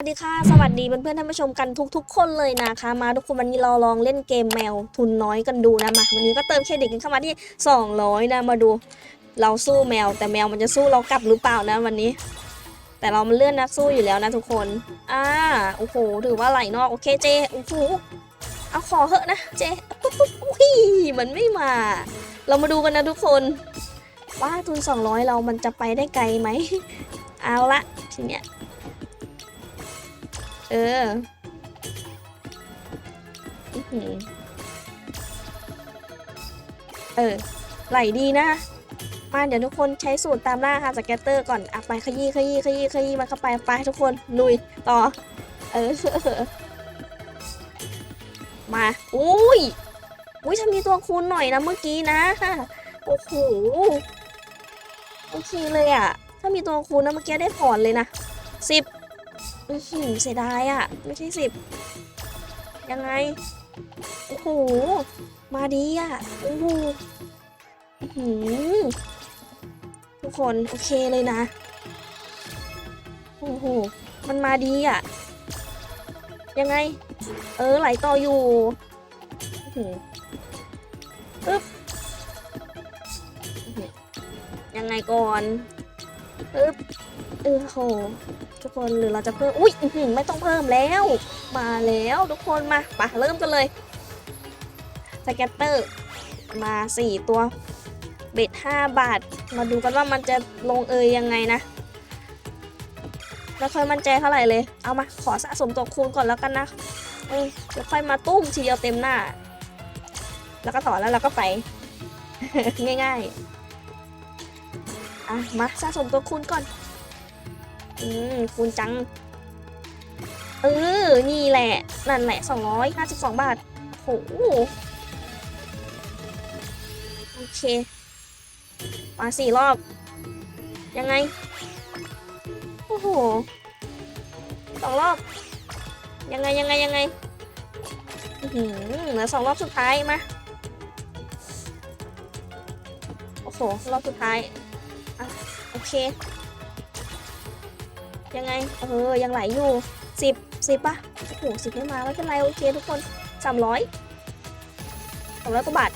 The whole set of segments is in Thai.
สวัสดีค่ะ สวัสดีเพื่อนๆท่านผู้ชมกันทุก ๆ คนเลยนะคะ มาทุกคนวันนี้เราลองเล่นเกมแมวทุนน้อยกันดูนะมาวันนี้ก็เติมเครดิตกันเข้ามาที่ 200 นะมาดู เราสู้แมวแต่แมวมันจะสู้เรากลับหรือเปล่านะวันนี้ แต่เรามันเลื่อนนักสู้อยู่แล้วนะทุกคนอ่าโอ้โหถือว่าไหลนอกโอเคเจโอ้โหเอาขอเหอะนะเจอุ้ยมันไม่มา เรามาดูกันนะทุกคนว่าทุน 200 เรามันจะไปได้ไกลไหมเอาละทีเนี้ย เอออื้อหือเออ ไหลดีนะ มาเดี๋ยวทุกคนใช้สูตรตามล่าหาสแกตเตอร์ก่อนอะไปขยี้ขยี้ขยี้ขยี้มันเข้าไปไปทุกคนลุยต่อ เออ มาอุ้ยอุ้ยถ้ามีตัวคูณหน่อยนะเมื่อกี้นะโอ้โหโอเคเลยอะ ถ้ามีตัวคูณนะเมื่อกี้ได้ผ่อนเลยนะสิบ อือหือเสียดายอะไม่ใช่สิบยังไง โอ้โห มาดีอะโอ้โหหือทุกคน โอเคเลยนะ โอ้โห มันมาดีอะ ยังไง เออ ไหลต่ออยู่อึ๊บยังไงก่อนปึ๊บเออโห ทุกคนหรือเราจะเพิ่มอุ้ยไม่ต้องเพิ่มแล้ว มาแล้วทุกคนมาไปเริ่มกันเลยสแกตเตอร์มาสี่ตัวเบ็ดห้าบาท มาดูกันว่ามันจะลงเอยยังไงนะแล้วค่อยมั่นใจเท่าไหร่เลย เอามาขอสะสมตัวคูณก่อนแล้วกันนะเออเดี๋ยวค่อยมาตุ้มทีเดียวเต็มหน้า แล้วก็ต่อแล้วเราก็ไป ง่ายๆอะมาสะสมตัวคูณก่อน อืมคูณจัง เออ นี่แหละ นั่นแหละ252บาทโหโอเค มาสี่รอบ ยังไง โอ้โหสองรอบ ยังไงยังไงยังไงหือเหลือสองรอบสุดท้ายมา โอ้โห รอบสุดท้ายอะโอเค ยังไง เออ ยังไหลอยู่สิบสิบปะโอ้โหสิบไม่มาไม่เป็นไรโอเคทุกคนสามร้อยสามร้อยกว่าบาท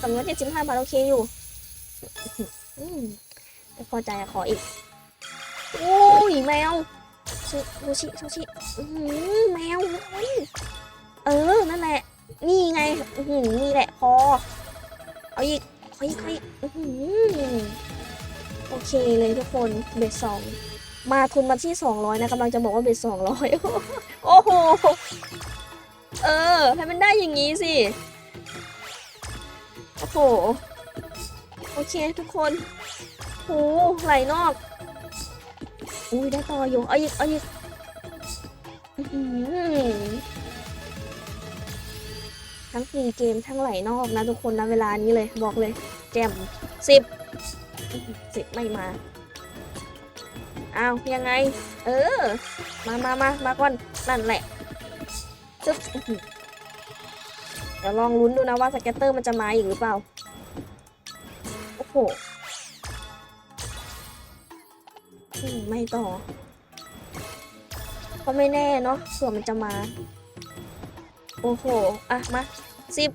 สามร้อยเจ็ดสิบห้าบาทโอเคอยู่อืมพอใจขออีกโอ้ยแมวซูชิซูชิแมวเออ นั่นแหละ นี่ไงนี่แหละพอ เอาอีกขออีกขออีกอื้อหือโอเคเลยทุกคนเบสสอง มาทุนมาที่ 200 นะกำลังจะบอกว่าเป็น 200 โอ้โห เออ ให้มันได้อย่างนี้สิ โอ้โห โอเคทุกคนโหไหลนอก อุ้ยได้ต่ออยู่ เอาอีก เอาอีกอื้อหือทั้งฟรีเกมทั้งไหลนอกนะทุกคนนะเวลานี้เลยบอกเลย แจมสิบสิบไม่มา อ้าวยังไง เออ มามามามาก่อน นั่นแหละจึ๊บเดี๋ยวลองลุ้นดูนะว่าสเก็ตเตอร์มันจะมาอีกหรือเปล่า โอ้โหไม่ต่อ ก็ไม่แน่เนาะเผื่อมันจะมา โอ้โห อะ มาสิบ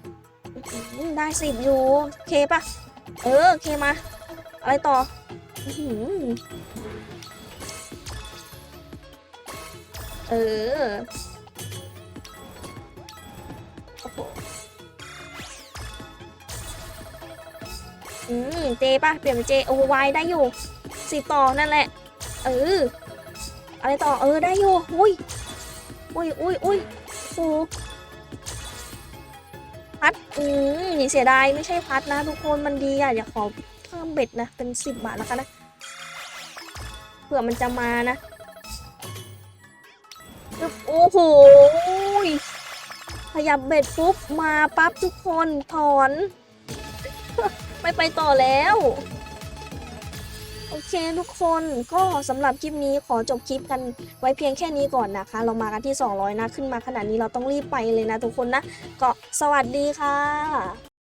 ได้สิบอยู่ เคปะเออ เคมา อะไรต่อ เออ โอ้โห อืม เจป่ะ เปลี่ยนเป็นเจ โอ้วายได้อยู่สิต่อนั่นแหละ เออ อะไรต่อ เออ ได้อยู่ อุ้ย อุ้ยอุ้ยอุ้ยโอ้พัด อืมเสียดาย ไม่ใช่พัดนะ ทุกคน มันดีอะ อยากขอเพิ่มเบ็ดนะ เป็นสิบบาทแล้วกันนะ เผื่อมันจะมานะ โอ้โหยขยับเบ็ดปุ๊บมาปั๊บทุกคนถอน ไม่ไปต่อแล้ว โอเคทุกคนก็สำหรับคลิปนี้ขอจบคลิปกันไว้เพียงแค่นี้ก่อนนะคะ เรามากันที่ 200 นะ ขึ้นมาขนาดนี้เราต้องรีบไปเลยนะทุกคนนะ ก็สวัสดีค่ะ